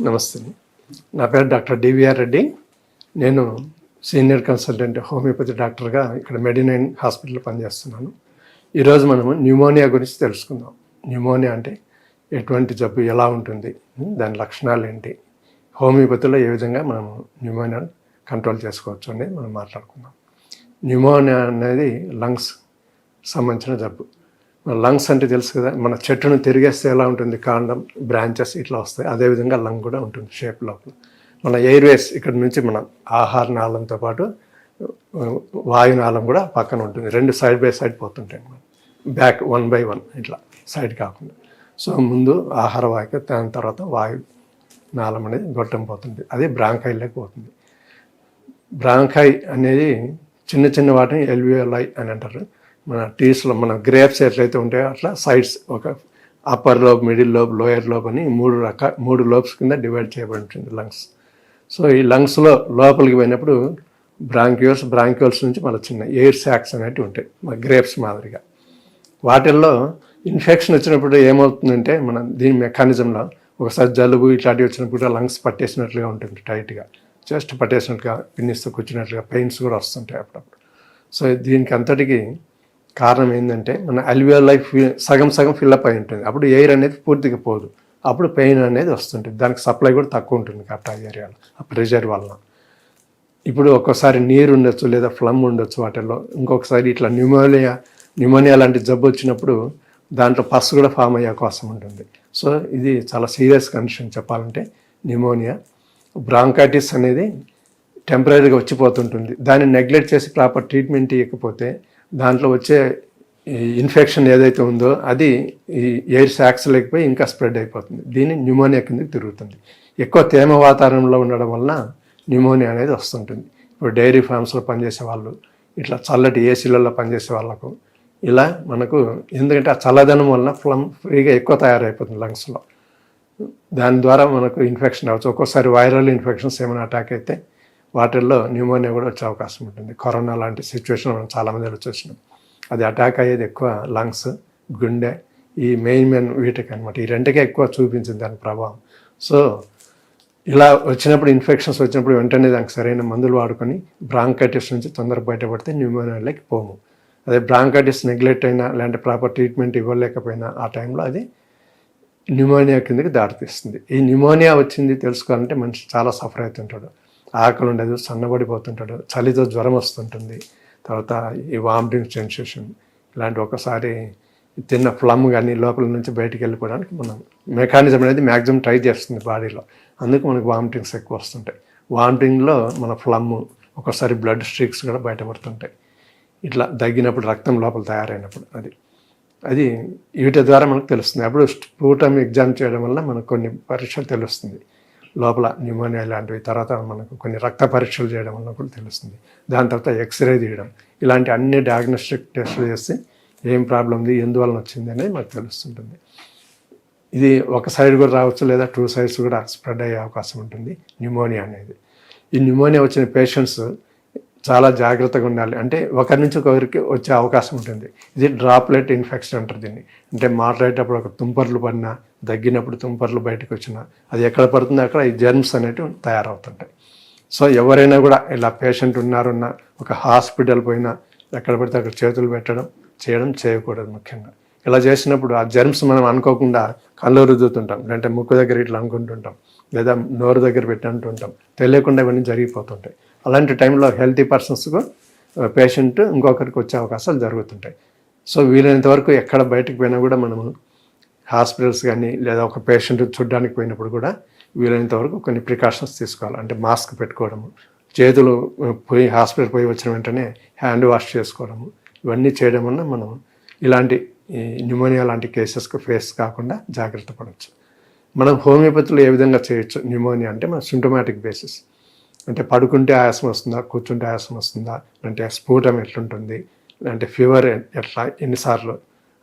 నమస్తే. నా పేరు డాక్టర్ డివిఆర్ రెడ్డి. నేను సీనియర్ కన్సల్టెంట్ హోమియోపతి డాక్టర్గా ఇక్కడ మెడినైన్ హాస్పిటల్లో పనిచేస్తున్నాను. ఈరోజు మనము న్యూమోనియా గురించి తెలుసుకుందాం. న్యూమోనియా అంటే ఎటువంటి జబ్బు ఎలా ఉంటుంది దాని లక్షణాలు ఏంటి హోమియోపతిలో ఏ విధంగా మనం న్యూమోనియాను కంట్రోల్ చేసుకోవచ్చు అనేది మనం మాట్లాడుకుందాం. న్యూమోనియా అనేది లంగ్స్ సంబంధించిన జబ్బు. మన లంగ్స్ అంటే తెలుసు కదా మన చెట్టును తిరిగేస్తే ఎలా ఉంటుంది? కాండం బ్రాంచెస్ ఇట్లా వస్తాయి. అదేవిధంగా లంగ్ కూడా ఉంటుంది షేప్ లోపల. మన ఎయిర్వేస్ ఇక్కడ నుంచి మన ఆహార నాళంతో పాటు వాయునాళం కూడా పక్కన ఉంటుంది. రెండు సైడ్ బై సైడ్ పోతుంటాయి అనమాట బ్యాక్ వన్ బై వన్ ఇట్లా సైడ్ కాకుండా. సో ముందు ఆహార వాయుక దాని తర్వాత వాయు నాళం అనేది గొట్టం పోతుంది. అదే బ్రాంకైలోకి పోతుంది. బ్రాంకై అనేది చిన్న చిన్న వాటిని ఎల్వియోలై అని అంటారు. మన టీస్లో మన గ్రేప్స్ ఎట్లయితే ఉంటాయో అట్లా సైడ్స్ ఒక upper lobe middle lobe lower lobe అని మూడు రక మూడు లోబ్స్ కింద డివైడ్ చేయబడి ఉంటుంది లంగ్స్ సో ఈ లంగ్స్లో లోపలికి పోయినప్పుడు బ్రాంక్యూల్స్ బ్రాంక్యూల్స్ నుంచి మన చిన్న ఎయిర్ శాక్స్ అనేటివి ఉంటాయి మన గ్రేప్స్ మాదిరిగా. వాటిల్లో ఇన్ఫెక్షన్ వచ్చినప్పుడు ఏమవుతుందంటే మన దీని మెకానిజంలో ఒకసారి జలుబు ఇట్లాంటివి వచ్చినప్పుడు లంగ్స్ పట్టేసినట్లుగా ఉంటుంది టైట్గా. చెస్ట్ పట్టేసినట్టుగా పిన్నిస్తూ కూర్చున్నట్లుగా పెయిన్స్ కూడా వస్తుంటాయి అప్పుడప్పుడు. సో దీనికి అంతటికి కారణం ఏంటంటే మన అల్వియర్ లైఫ్ సగం సగం ఫిల్అప్ అయి ఉంటుంది. అప్పుడు ఎయిర్ అనేది పూర్తిగా పోదు. అప్పుడు పెయిన్ అనేది వస్తుంటుంది. దానికి సప్లై కూడా తక్కువ ఉంటుంది కాబట్టి ఆ ఏరియాలో ఆ ప్రెషర్ వలన. ఇప్పుడు ఒక్కోసారి నీరు ఉండొచ్చు లేదా ఫ్లమ్ ఉండొచ్చు వాటిల్లో. ఇంకొకసారి ఇట్లా న్యూమోనియా న్యూమోనియా లాంటి జబ్బు వచ్చినప్పుడు దాంట్లో పస్ కూడా ఫామ్ అయ్యే అవకాశం ఉంటుంది. సో ఇది చాలా సీరియస్ కండిషన్ చెప్పాలంటే న్యూమోనియా. బ్రాంకైటిస్ అనేది టెంపరీగా వచ్చిపోతుంటుంది. దాన్ని నెగ్లెక్ట్ చేసి ప్రాపర్ ట్రీట్మెంట్ ఇవ్వకపోతే దాంట్లో వచ్చే ఇన్ఫెక్షన్ ఏదైతే ఉందో అది ఈ ఎయిర్ సాక్స్ లేకపోయి ఇంకా స్ప్రెడ్ అయిపోతుంది. దీన్ని న్యూమోనియా కిందకి తిరుగుతుంది. ఎక్కువ తేమ వాతావరణంలో ఉండడం వలన న్యూమోనియా అనేది వస్తుంటుంది. ఇప్పుడు డైరీ ఫార్మ్స్లో పనిచేసే వాళ్ళు ఇట్లా చల్లటి ఏసీలలో పనిచేసే వాళ్ళకు ఇలా మనకు ఎందుకంటే ఆ చల్లదనం వలన ఫ్లమ్ ఫ్రీగా ఎక్కువ తయారైపోతుంది లంగ్స్లో. దాని ద్వారా మనకు ఇన్ఫెక్షన్ అవచ్చు ఒక్కోసారి వైరల్ ఇన్ఫెక్షన్స్ ఏమైనా అటాక్ అయితే వాటిల్లో న్యూమోనియా కూడా వచ్చే అవకాశం ఉంటుంది. కరోనా లాంటి సిచ్యువేషన్ మనం చాలామంది చూసినాం అది అటాక్ అయ్యేది ఎక్కువ లంగ్స్ గుండె ఈ మెయిన్ మెయిన్ వీటికి అనమాట ఈ రెండుకే ఎక్కువ చూపించింది దాని ప్రభావం. సో ఇలా వచ్చినప్పుడు ఇన్ఫెక్షన్స్ వచ్చినప్పుడు వెంటనే దానికి సరైన మందులు వాడుకొని బ్రాంకైటిస్ నుంచి తొందరగా బయటపడితే న్యూమోనియాలోకి పోము. అదే బ్రాంకైటిస్ నెగ్లెక్ట్ అయినా లేదంటే ప్రాపర్ ట్రీట్మెంట్ ఇవ్వలేకపోయినా ఆ టైంలో అది న్యూమోనియా కిందకి దారితీస్తుంది. ఈ న్యూమోనియా వచ్చింది తెలుసుకోవాలంటే మనిషి చాలా సఫర్ అవుతుంటాడు. ఆకలి ఉండదు సన్నబడిపోతుంటాడు చలితో జ్వరం వస్తుంటుంది. తర్వాత ఈ వామిటింగ్ సెన్సేషన్ ఇలాంటి ఒకసారి తిన్న ఫ్లమ్ కానీ లోపల నుంచి బయటికి వెళ్ళిపోవడానికి మనం మెకానిజం అనేది మ్యాక్సిమం ట్రై చేస్తుంది బాడీలో. అందుకు మనకు వామిటింగ్స్ ఎక్కువ వస్తుంటాయి. వామిటింగ్లో మన ఫ్లమ్ ఒకసారి బ్లడ్ స్ట్రీక్స్ కూడా బయటపడుతుంటాయి. ఇట్లా దగ్గినప్పుడు రక్తం లోపల తయారైనప్పుడు అది. అది వీటి ద్వారా మనకు తెలుస్తుంది. అప్పుడు స్ఫూటం ఎగ్జామ్ చేయడం వల్ల మనకు కొన్ని పరీక్షలు తెలుస్తుంది. లోపల న్యూమోనియా లాంటివి తర్వాత మనకు కొన్ని రక్త పరీక్షలు చేయడం వల్ల కూడా తెలుస్తుంది. దాని తర్వాత ఎక్స్రే తీయడం. ఇలాంటి అన్ని డయాగ్నోస్టిక్ టెస్టులు చేస్తే ఏం ప్రాబ్లం ఉంది ఎందువలన వచ్చింది అనేది మనకు తెలుస్తుంటుంది. ఇది ఒక సైడ్ కూడా రావచ్చు లేదా టూ సైడ్స్ కూడా స్ప్రెడ్ అయ్యే అవకాశం ఉంటుంది న్యూమోనియా అనేది. ఈ న్యూమోనియా వచ్చిన పేషెంట్స్ చాలా జాగ్రత్తగా ఉండాలి. అంటే ఒకరి నుంచి ఒకరికి వచ్చే అవకాశం ఉంటుంది. ఇది డ్రాప్లెట్ ఇన్ఫెక్షన్ అంటారు దీన్ని. అంటే మాట్లాడేటప్పుడు ఒక తుంపర్లు పడినా దగ్గినప్పుడు తుంపర్లు బయటకు వచ్చినా అది ఎక్కడ పడుతుందో అక్కడ ఈ జెర్మ్స్ అనేటివి తయారవుతుంటాయి. సో ఎవరైనా కూడా ఇలా పేషెంట్ ఉన్నారన్నా ఒక హాస్పిటల్ పోయినా ఎక్కడ పడితే అక్కడ చేతులు పెట్టడం చేయడం చేయకూడదు ముఖ్యంగా. ఇలా చేసినప్పుడు ఆ జెర్మ్స్ మనం అనుకోకుండా కళ్ళు రుద్దుతుంటాం. లేదంటే ముక్కు దగ్గర ఇట్లా అనుకుంటుంటాం. లేదా నోరు దగ్గర పెట్టి అంటుంటాం తెలియకుండా ఇవన్నీ జరిగిపోతుంటాయి. అలాంటి టైంలో హెల్తీ పర్సన్స్కు పేషెంట్ ఇంకొకరికి వచ్చే అవకాశాలు జరుగుతుంటాయి. సో వీలైనంత వరకు ఎక్కడ బయటకు పోయినా కూడా మనము హాస్పిటల్స్ కానీ లేదా ఒక పేషెంట్ చూడడానికి పోయినప్పుడు కూడా వీలైనంత వరకు కొన్ని ప్రికాషన్స్ తీసుకోవాలి. అంటే మాస్క్ పెట్టుకోవడము చేతులు పోయి హాస్పిటల్ పోయి వచ్చిన వెంటనే హ్యాండ్ వాష్ చేసుకోవడము ఇవన్నీ చేయడం వల్ల మనం ఇలాంటి న్యూమోనియా లాంటి కేసెస్కి ఫేస్ కాకుండా జాగ్రత్త పడవచ్చు మనం హోమియోపతిలో ఏ విధంగా చేయొచ్చు? న్యూమోనియా అంటే మన సింటోమాటిక్ బేసిస్. అంటే పడుకుంటే ఆయాసం వస్తుందా కూర్చుంటే ఆయాసం వస్తుందా అంటే స్ఫూటం ఎట్లుంటుంది అంటే ఫీవర్ ఎట్లా ఎన్నిసార్లు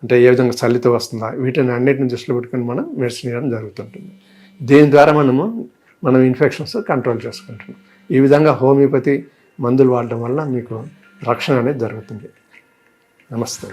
అంటే ఏ విధంగా చలితో వస్తుందా వీటిని అన్నిటిని దృష్టిలో పెట్టుకుని మనం మెడిసిన్ ఇవ్వడం జరుగుతుంటుంది. దీని ద్వారా మనము మనం ఇన్ఫెక్షన్స్ కంట్రోల్ చేసుకుంటున్నాం. ఈ విధంగా హోమియోపతి మందులు వాడడం వల్ల మీకు రక్షణ అనేది జరుగుతుంది నమస్తే.